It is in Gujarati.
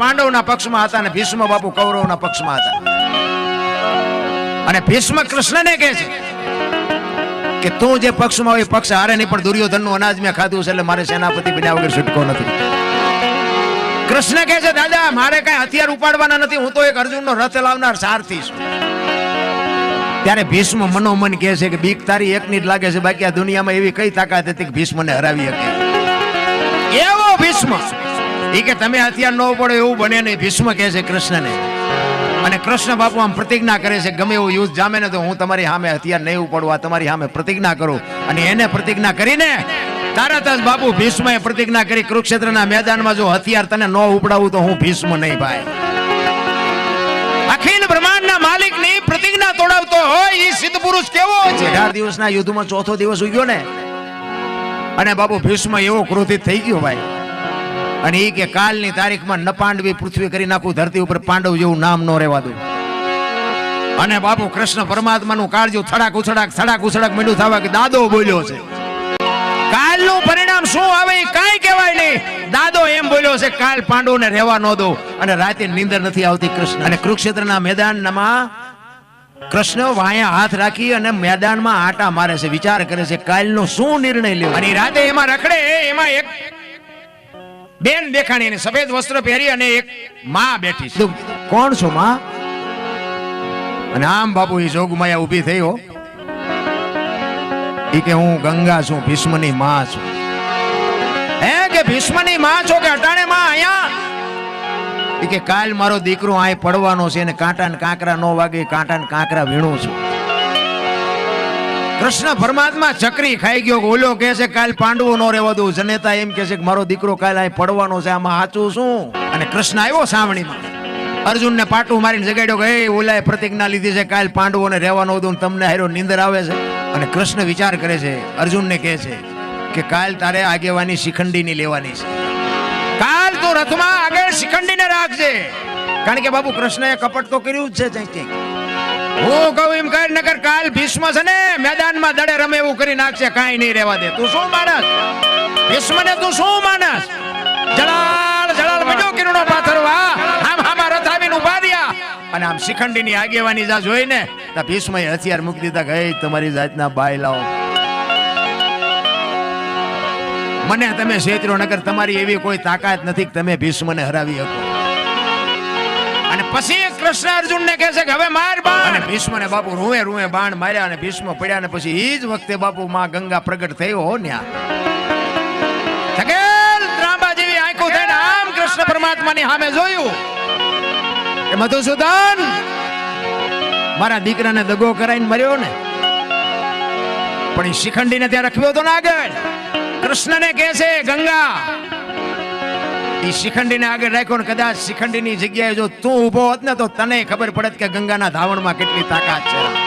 પાંડવોના પક્ષમાં હતા અને ભીષ્મ બાપુ કૌરવના પક્ષમાં હતા. અને ભીષ્મ કૃષ્ણને કહે છે કે તું જે પક્ષમાં હોય પક્ષ હારે નહીં, પણ દુર્યોધનનું અનાજ મેં ખાધું છે એટલે મારે સેનાપતિ બન્યા વગર છૂટકો નથી. કૃષ્ણ કહે છે, દાદા, મારે કઈ હથિયાર ઉપાડવાના નથી, હું તો એક અર્જુનનો રથ લાવનાર સારથી છું. ત્યારે ભીષ્મ મનોમન કહે છે કે, બીક તારી એકની જ લાગે છે, બાકી આ દુનિયામાં એવી કઈ તાકાત હતી કે ભીષ્મને હરાવી શકે? એવો ભીષ્મ એ કે તમે હથિયાર ન પડો એવું બને નહીં. ભીષ્મ કહે છે કૃષ્ણને. અને કૃષ્ણ બાપુ આમ પ્રતિજ્ઞા કરે છે ગમે એવું યુદ્ધ જામે ને તો હું તમારી સામે હથિયાર નહીં ઉપાડવા તમારી સામે પ્રતિજ્ઞા કરું. અને એને પ્રતિજ્ઞા કરીને તરત જ બાપુ ભીષ્મએ પ્રતિજ્ઞા કરી કુરુક્ષેત્રના મેદાનમાં જો હથિયાર તને ન ઉપડાવું તો હું ભીષ્મ નહીં ભાઈ. અખિલ બ્રહ્માંડના માલિકની પ્રતિજ્ઞા તોડાવતો હોય એ સિદ્ધ પુરુષ કેવો છે? અઢાર દિવસના યુદ્ધમાં ચોથો દિવસ ઉગ્યો ને. અને બાપુ ભીષ્મ એવો ક્રોધિત થઈ ગયો ભાઈ. અને એ કે કાલની તારીખમાં ન પાંડવી પૃથ્વી કરી નાખું, ધરતી ઉપર પાંડવ જેવું નામ ન રહેવા દઉં અને બાપુ કૃષ્ણ પરમાત્માનું કાળજું થડાક ઉછડાક થડાક ઉછડાક મીંડું થવા કે દાદો બોલ્યો છે. કાલનું પરિણામ શું આવે એ કાંઈ કહેવાય નહીં. દાદો એમ બોલ્યો છે, કાલ પાંડવોને રહેવા ન દો. અને રાતે નીંદર નથી આવતી કૃષ્ણ. અને કુરુક્ષેત્રના મેદાનમાં કૃષ્ણ વાયા હાથ રાખી અને મેદાનમાં આટા મારે છે, વિચાર કરે છે, કાલનો શું નિર્ણય લેવો? અને રાતે એમાં રખડે, એમાં એક બેન દેખાણી અને સફેદ વસ્ત્ર પહેરી અને એક માં બેઠી છે. કોણ છો માં? અને આમ બાપુ એ જોગમાયા ઊભી થઈ હો. ઈ કે હું ગંગા છું ભીષ્મની માં છું. હે કે ભીષ્મની માં છો કે અટાણે માં અહીંયા? ઈ કે કાલ મારો દીકરો આય પડવાનો છે અને કાંટા ને કાંકરા નો વાગે કાંટા ને કાંકરા વીણું છું. કૃષ્ણ પરમાત્મા ચક્રી ખાઈ ગયો, ઓલો કહે છે, કાલ પાંડવો નો રહેવા દઉં જનેતા એમ કહે છે કે, મારો દીકરો કાલ આય પડવાનો છે, આમાં સાચું શું? અને કૃષ્ણ આવ્યો સાવણીમાં. અર્જુનને પાટું મારીને જગાડ્યો કે, એ ઓલાએ પ્રતિજ્ઞા લીધી છે, કાલ પાંડવોને રહેવાનો દઉં તમને હારો નીંદર આવે છે. અને કૃષ્ણ વિચાર કરે છે, અર્જુનને કહે છે કે, કાલ તારે આગેવાની શિખંડીની લેવાની છે. કાલ તું રથમાં આગળ શિખંડીને રાખજે. કારણ કે બાબુ કૃષ્ણએ કપટ તો કર્યું જ છે ક્યાંક ક્યાંક હું કહું એમ કઈ નગર કાલ ભીષ્મ છે ને, મેદાનમાં દડે રમે એવું કરી નાખશે, કાંઈ નહીં રહેવા દે. તું શું માનસ? ભીષ્મને તું શું માણસ જળાલ જળાલ બજો કિરણો પાથરવા. આમ આમાં રથાવીને ઊભા રહ્યા. અને આમ શિખંડીની આગેવાની જા જોઈને તો ભીષ્મ હથિયાર મૂકી દીધા ગઈ તમારી જાતના બાય લાવો મને તમે શેત્રો નગર તમારી એવી કોઈ તાકાત નથી તમે ભીષ્મને હરાવી શકો. અને પછી કૃષ્ણ અર્જુન ને કહે છે કે હવે માર બાણ. અને ભીષ્મ ને બાપુ રૂએ રૂએ બાણ માર્યા અને ભીષ્મ પડ્યા ને પછી એ જ વખતે બાપુ માં ગંગા પ્રગટ થયો હો ન્યા. થકેલ ત્રાંબા જેવી આંખો થઈને આમ કૃષ્ણ પરમાત્માની સામે જોયું. કે મધુસૂદન મારા દીકરાને દગો કરાઈને મર્યો ને. પણ એ શિખંડીને ત્યાં રખવ્યો તો ને આગળ કૃષ્ણને કહે છે ગંગા ઈ શિખંડીને આગળ રાખ્યો ને કદાચ શિખંડીની જગ્યાએ જો તું ઊભો હોત ને તો તને ખબર પડત કે ગંગાના ધાવણમાં કેટલી તાકાત છે.